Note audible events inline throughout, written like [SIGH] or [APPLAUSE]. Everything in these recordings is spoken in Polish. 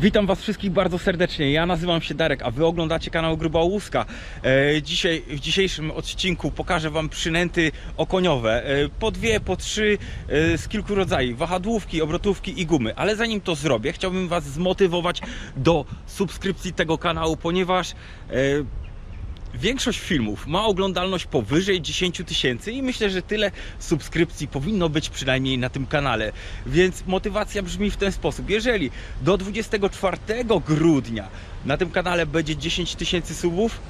Witam Was wszystkich bardzo serdecznie. Ja nazywam się Darek, a Wy oglądacie kanał Gruba Łuska. E, dzisiaj, w dzisiejszym odcinku pokażę Wam przynęty okoniowe. E, po dwie, po trzy e, z kilku rodzajów. Wahadłówki, obrotówki i gumy. Ale zanim to zrobię, chciałbym Was zmotywować do subskrypcji tego kanału, ponieważ e, Większość filmów ma oglądalność powyżej 10 tysięcy i myślę, że tyle subskrypcji powinno być przynajmniej na tym kanale. Więc motywacja brzmi w ten sposób. Jeżeli do 24 grudnia na tym kanale będzie 10 tysięcy subów,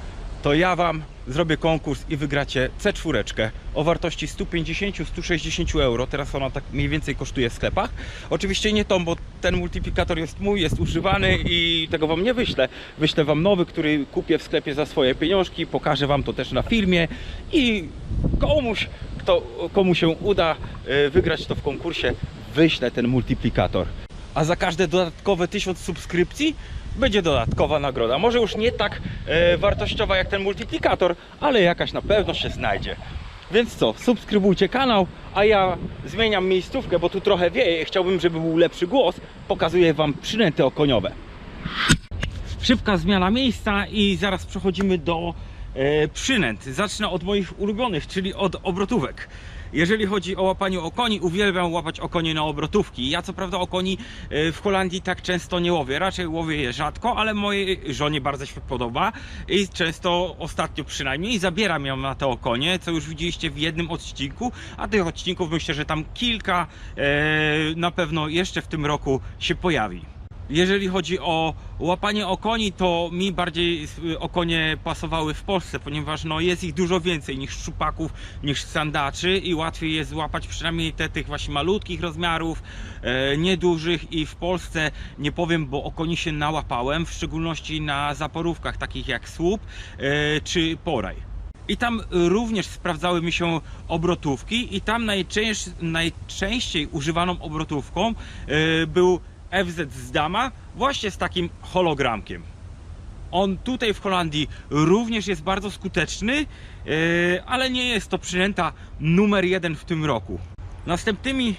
to ja Wam zrobię konkurs i wygracie C4 o wartości 150-160 euro. Teraz ona tak mniej więcej kosztuje w sklepach. Oczywiście nie tą, bo ten multiplikator jest mój, jest używany i tego Wam nie wyślę. Wyślę Wam nowy, który kupię w sklepie za swoje pieniążki. Pokażę Wam to też na filmie i komuś, kto, komu się uda e, wygrać to w konkursie, wyślę ten multiplikator. A za każde dodatkowe 1000 subskrypcji będzie dodatkowa nagroda. Może już nie tak e, wartościowa jak ten multiplikator, ale jakaś na pewno się znajdzie. Więc co, subskrybujcie kanał, a ja zmieniam miejscówkę, bo tu trochę wieje. Chciałbym, żeby był lepszy głos. Pokazuję Wam przynęty okoniowe. Szybka zmiana miejsca i zaraz przechodzimy do e, przynęt. Zacznę od moich ulubionych, czyli od obrotówek. Jeżeli chodzi o łapanie okoni, uwielbiam łapać okonie na obrotówki. Ja co prawda okoni e, w Holandii tak często nie łowię, raczej łowię je rzadko, ale mojej żonie bardzo się podoba i często, ostatnio przynajmniej, zabieram ją na te okonie, co już widzieliście w jednym odcinku, a tych odcinków myślę, że tam kilka e, na pewno jeszcze w tym roku się pojawi. Jeżeli chodzi o łapanie okoni, to mi bardziej y, okonie pasowały w Polsce, ponieważ no, jest ich dużo więcej niż szczupaków, niż sandaczy i łatwiej jest złapać przynajmniej te tych właśnie malutkich rozmiarów, e, niedużych i w Polsce nie powiem, bo okoni się nałapałem, w szczególności na zaporówkach takich jak słup e, czy poraj. I tam również sprawdzały mi się obrotówki i tam najczęś, najczęściej używaną obrotówką e, był FZ z Dama właśnie z takim hologramkiem. On tutaj w Holandii również jest bardzo skuteczny, yy, ale nie jest to przynęta numer jeden w tym roku. Następnymi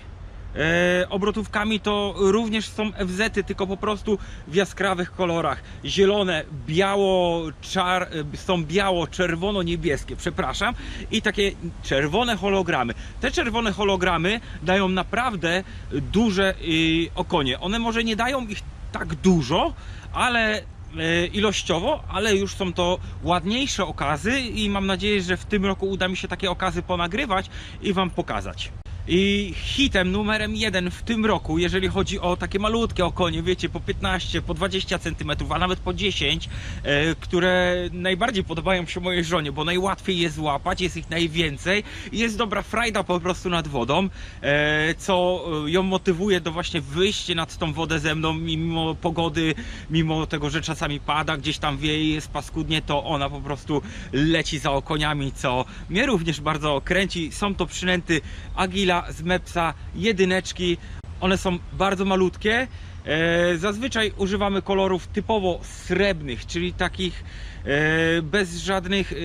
e, obrotówkami to również są FZ-y, tylko po prostu w jaskrawych kolorach. Zielone, biało, czar, e, są biało-czerwono-niebieskie, przepraszam. I takie czerwone hologramy. Te czerwone hologramy dają naprawdę duże y, okonie. One może nie dają ich tak dużo, ale e, ilościowo, ale już są to ładniejsze okazy i mam nadzieję, że w tym roku uda mi się takie okazy ponagrywać i Wam pokazać. I hitem numerem jeden w tym roku, jeżeli chodzi o takie malutkie okonie, wiecie, po 15, po 20 cm, a nawet po 10, e, które najbardziej podobają się mojej żonie, bo najłatwiej je złapać, jest ich najwięcej i jest dobra frajda po prostu nad wodą, e, co e, ją motywuje do właśnie wyjścia nad tą wodę ze mną, mimo pogody, mimo tego, że czasami pada, gdzieś tam wieje, jest paskudnie, to ona po prostu leci za okoniami, co mnie również bardzo kręci. Są to przynęty Agila z Mepsa, jedyneczki. One są bardzo malutkie. E, zazwyczaj używamy kolorów typowo srebrnych, czyli takich e, bez żadnych e,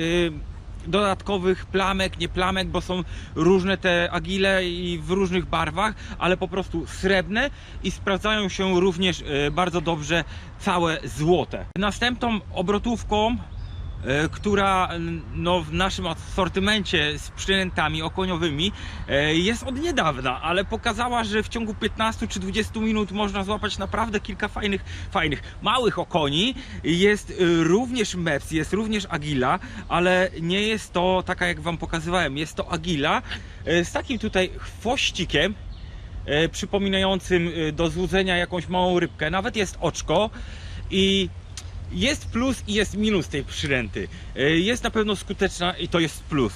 dodatkowych plamek, nie plamek, bo są różne te agile i w różnych barwach, ale po prostu srebrne i sprawdzają się również bardzo dobrze całe złote. Następną obrotówką która n- no, w naszym asortymencie z przynętami okoniowymi e, jest od niedawna, ale pokazała, że w ciągu 15 czy 20 minut można złapać naprawdę kilka fajnych, fajnych małych okoni. Jest e, również meps, jest również agila, ale nie jest to taka jak wam pokazywałem, jest to agila e, z takim tutaj chwościkiem, e, przypominającym e, do złudzenia jakąś małą rybkę. Nawet jest oczko i jest plus i jest minus tej przyręty. E, Jest na pewno skuteczna i to jest plus.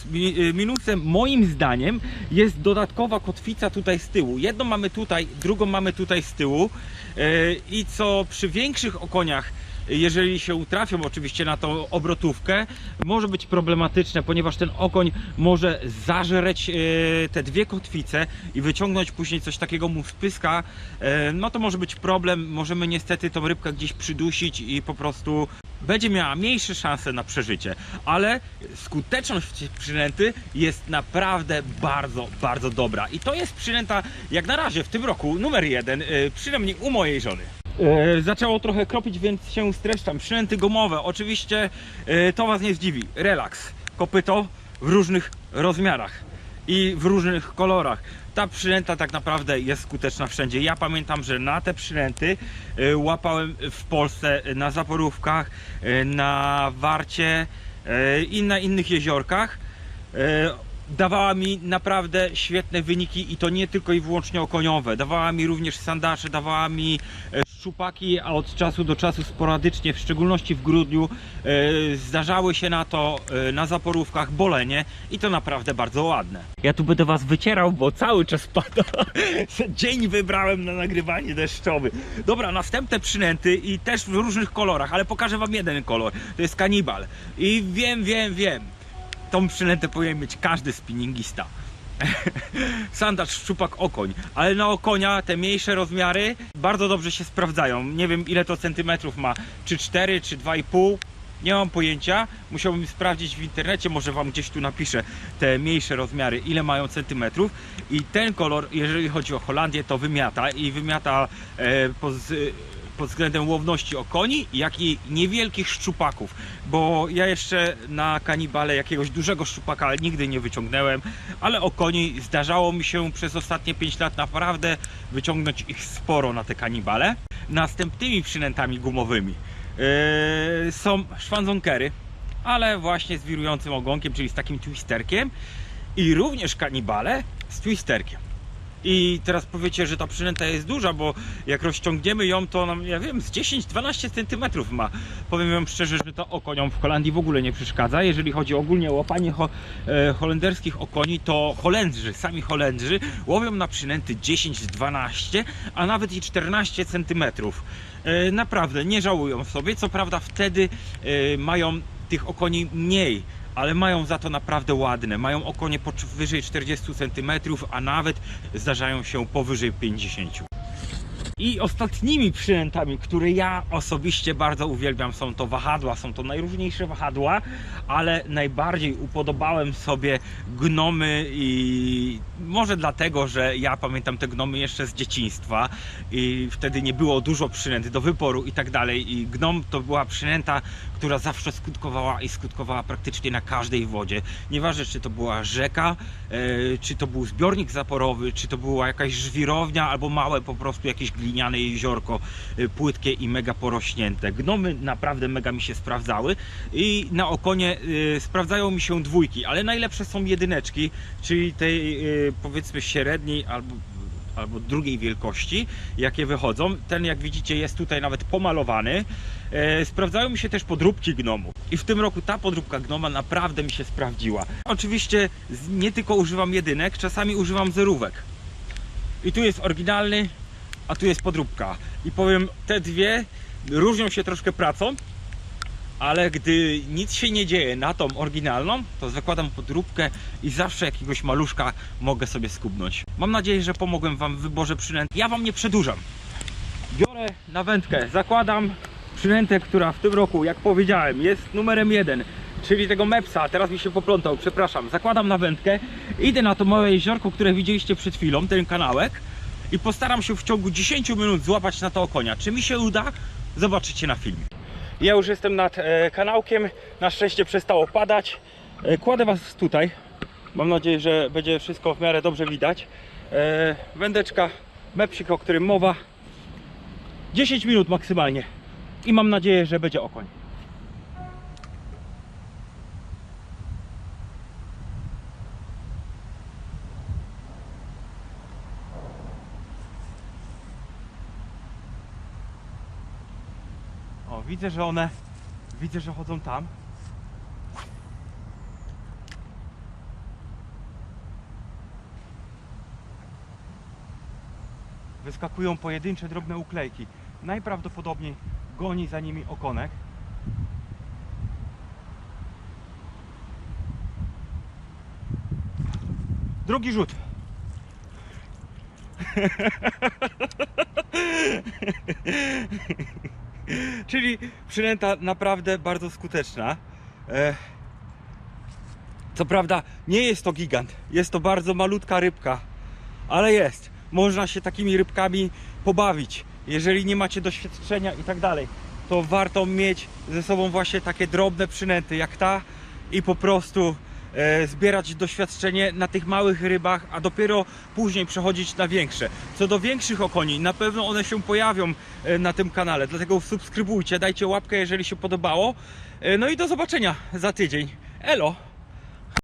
E, Minusem moim zdaniem jest dodatkowa kotwica tutaj z tyłu. Jedną mamy tutaj, drugą mamy tutaj z tyłu E, i co przy większych okoniach jeżeli się trafią oczywiście na tą obrotówkę, może być problematyczne, ponieważ ten okoń może zażreć e, te dwie kotwice i wyciągnąć później coś takiego mu z pyska. E, no to może być problem, możemy niestety tą rybkę gdzieś przydusić i po prostu będzie miała mniejsze szanse na przeżycie, ale skuteczność przynęty jest naprawdę bardzo, bardzo dobra. I to jest przynęta, jak na razie w tym roku, numer jeden, e, przynajmniej u mojej żony. E, zaczęło trochę kropić, więc się streszczam. Przynęty gumowe, oczywiście e, to Was nie zdziwi. Relaks, kopyto w różnych rozmiarach i w różnych kolorach. Ta przynęta tak naprawdę jest skuteczna wszędzie. Ja pamiętam, że na te przynęty e, łapałem w Polsce na zaporówkach, na Warcie i na innych jeziorkach. Dawała mi naprawdę świetne wyniki i to nie tylko i wyłącznie okoniowe. Dawała mi również sandacze, dawała mi szczupaki, a od czasu do czasu sporadycznie, w szczególności w grudniu, e, zdarzały się na to e, na zaporówkach bolenie i to naprawdę bardzo ładne. Ja tu będę was wycierał, bo cały czas pada. [LAUGHS] Dzień wybrałem na nagrywanie deszczowy. Dobra, następne przynęty i też w różnych kolorach, ale pokażę wam jeden kolor. To jest kanibal. I wiem, wiem, wiem. Tą przynętę powinien mieć każdy spinningista. [LAUGHS] Sandacz, szczupak, okoń. Ale na okonia te mniejsze rozmiary bardzo dobrze się sprawdzają. Nie wiem ile to centymetrów ma. Czy 4, czy 2,5. Nie mam pojęcia. Musiałbym sprawdzić w internecie. Może wam gdzieś tu napiszę te mniejsze rozmiary, ile mają centymetrów. I ten kolor, jeżeli chodzi o Holandię, to wymiata. I wymiata e, pod, pod względem łowności okoni, jak i niewielkich szczupaków. Bo ja jeszcze na kanibale jakiegoś dużego szczupaka nigdy nie wyciągnąłem, ale okoni zdarzało mi się przez ostatnie 5 lat naprawdę wyciągnąć ich sporo na te kanibale. Następnymi przynętami gumowymi yy, są szwanzonkery, ale właśnie z wirującym ogonkiem, czyli z takim twisterkiem i również kanibale z twisterkiem. I teraz powiecie, że ta przynęta jest duża, bo jak rozciągniemy ją, to nam, ja wiem, z 10-12 cm ma. Powiem wam szczerze, że to okoniom w Holandii w ogóle nie przeszkadza. Jeżeli chodzi ogólnie o łapanie ho, e, holenderskich okoni, to Holendrzy, sami Holendrzy łowią na przynęty 10-12, a nawet i 14 cm. E, naprawdę, nie żałują sobie. Co prawda wtedy e, mają tych okoni mniej, ale mają za to naprawdę ładne. Mają okonie powyżej 40 cm, a nawet zdarzają się powyżej 50 i ostatnimi przynętami, które ja osobiście bardzo uwielbiam, są to wahadła. Są to najróżniejsze wahadła, ale najbardziej upodobałem sobie gnomy i może dlatego, że ja pamiętam te gnomy jeszcze z dzieciństwa i wtedy nie było dużo przynęt do wyporu i tak dalej. I gnom to była przynęta, która zawsze skutkowała i skutkowała praktycznie na każdej wodzie. Nieważne, czy to była rzeka, e, czy to był zbiornik zaporowy, czy to była jakaś żwirownia, albo małe po prostu jakieś gliniane jeziorko, e, płytkie i mega porośnięte. Gnomy naprawdę mega mi się sprawdzały i na okonie e, sprawdzają mi się dwójki, ale najlepsze są jedyneczki, czyli tej powiedzmy średniej albo albo drugiej wielkości, jakie wychodzą. Ten, jak widzicie, jest tutaj nawet pomalowany. E, sprawdzają mi się też podróbki gnomu. I w tym roku ta podróbka gnoma naprawdę mi się sprawdziła. Oczywiście nie tylko używam jedynek, czasami używam zerówek. I tu jest oryginalny, a tu jest podróbka. I powiem, te dwie różnią się troszkę pracą, ale gdy nic się nie dzieje na tą oryginalną, to zakładam podróbkę i zawsze jakiegoś maluszka mogę sobie skubnąć. Mam nadzieję, że pomogłem Wam w wyborze przynęt. Ja Wam nie przedłużam. Biorę na wędkę, zakładam przynętę, która w tym roku, jak powiedziałem, jest numerem jeden, czyli tego Mepsa. Teraz mi się poplątał, przepraszam. Zakładam na wędkę, idę na to małe jeziorko, które widzieliście przed chwilą, ten kanałek i postaram się w ciągu 10 minut złapać na to okonia. Czy mi się uda? Zobaczycie na filmie. Ja już jestem nad e, kanałkiem, na szczęście przestało padać. E, kładę Was tutaj. Mam nadzieję, że będzie wszystko w miarę dobrze widać. E, wędeczka, mepsik, o którym mowa. 10 minut maksymalnie. I mam nadzieję, że będzie okoń. O, widzę, że one widzę, że chodzą tam. Wyskakują pojedyncze drobne uklejki. Najprawdopodobniej goni za nimi okonek. Drugi rzut. [LAUGHS] Czyli przynęta naprawdę bardzo skuteczna. E, Co prawda nie jest to gigant, jest to bardzo malutka rybka, ale jest. Można się takimi rybkami pobawić. jeżeli nie macie doświadczenia i tak dalej, to warto mieć ze sobą właśnie takie drobne przynęty jak ta i po prostu zbierać doświadczenie na tych małych rybach, a dopiero później przechodzić na większe. Co do większych okoni, na pewno one się pojawią e, na tym kanale, dlatego subskrybujcie, dajcie łapkę, jeżeli się podobało. E, no i do zobaczenia za tydzień. Elo!